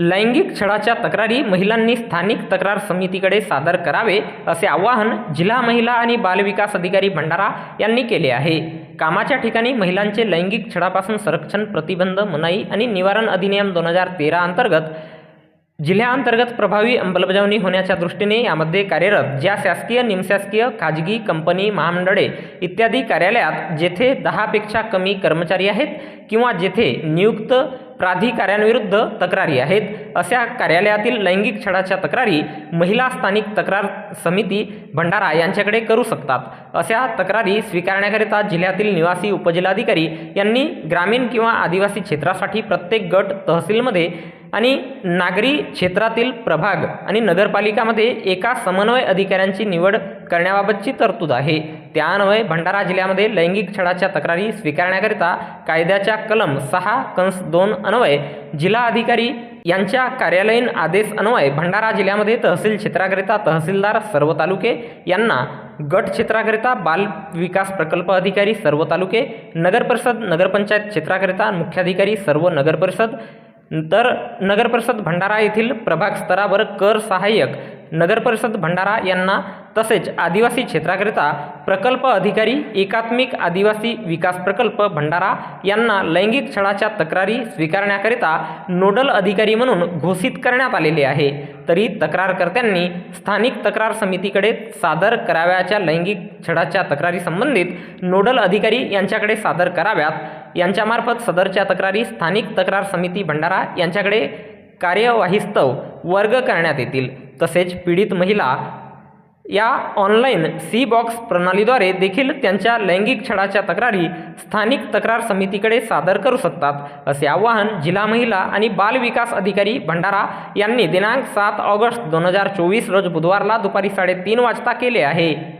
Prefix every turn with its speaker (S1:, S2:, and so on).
S1: लैंगिक छळाच्या तक्रारी महिलांनी स्थानिक तक्रार समितीकडे सादर करावे असे आवाहन जिल्हा महिला आणि बालविकास अधिकारी भंडारा यांनी केले आहे. कामाच्या ठिकाणी महिलांचे लैंगिक छळापासून संरक्षण प्रतिबंध मनाई आणि निवारण अधिनियम दोन हजार तेरा अंतर्गत जिल्ह्याअंतर्गत प्रभावी अंमलबजावणी होण्याच्या दृष्टीने यामध्ये कार्यरत ज्या शासकीय निमशासकीय खाजगी कंपनी महामंडळे इत्यादी कार्यालयात जेथे दहापेक्षा कमी कर्मचारी आहेत किंवा जेथे नियुक्त प्राधिकाऱ्यांविरुद्ध तक्रारी आहेत. अशा कार्यालयातील लैंगिक छळाच्या तक्रारी महिला स्थानिक तक्रार समिती भंडारा यांच्याकडे करू शकतात. अशा तक्रारी स्वीकारण्याकरिता जिल्ह्यातील निवासी उपजिल्हाधिकारी यांनी ग्रामीण किंवा आदिवासी क्षेत्रासाठी प्रत्येक गट तहसीलमध्ये आणि नागरी क्षेत्रातील प्रभाग आणि नगरपालिकामध्ये एका समन्वय अधिकाऱ्यांची निवड करण्याबाबतची तरतूद आहे. त्यान्वये भंडारा जिल्ह्यामध्ये लैंगिक छळाच्या तक्रारी स्वीकारण्याकरिता कायद्याच्या कलम सहा कंस दोन अन्वये जिल्हा अधिकारी यांच्या कार्यालयीन आदेश अन्वये भंडारा जिल्ह्यामध्ये तहसील क्षेत्राकरिता तहसीलदार सर्व तालुके यांना गट क्षेत्राकरिता बाल विकास प्रकल्प अधिकारी सर्व तालुके नगरपरिषद नगरपंचायत क्षेत्राकरिता मुख्याधिकारी सर्व नगरपरिषद तर नगरपरिषद भंडारा येथील प्रभाग स्तरावर कर सहाय्यक नगरपरिषद भंडारा यांना तसेच आदिवासी क्षेत्राकरिता प्रकल्प अधिकारी एकात्मिक आदिवासी विकास प्रकल्प भंडारा यांना लैंगिक छळाच्या तक्रारी स्वीकारण्याकरिता नोडल अधिकारी म्हणून घोषित करण्यात आलेले आहे. तरी तक्रारकर्त्यांनी स्थानिक तक्रार समितीकडे सादर कराव्याच्या लैंगिक छळाच्या तक्रारी संबंधित नोडल अधिकारी यांच्याकडे सादर कराव्यात. यांच्यामार्फत सदरच्या तक्रारी स्थानिक तक्रार समिती भंडारा यांच्याकडे कार्यवाहीस्तव वर्ग करण्यात येतील. तसेच पीडित महिला या ऑनलाईन सी बॉक्स प्रणालीद्वारे देखील त्यांच्या लैंगिक छळाच्या तक्रारी स्थानिक तक्रार समितीकडे सादर करू शकतात असे आवाहन जिल्हा महिला आणि बाल विकास अधिकारी भंडारा यांनी दिनांक सात ऑगस्ट दोन हजार चोवीस रोज बुधवारला दुपारी साडेतीन वाजता केले आहे.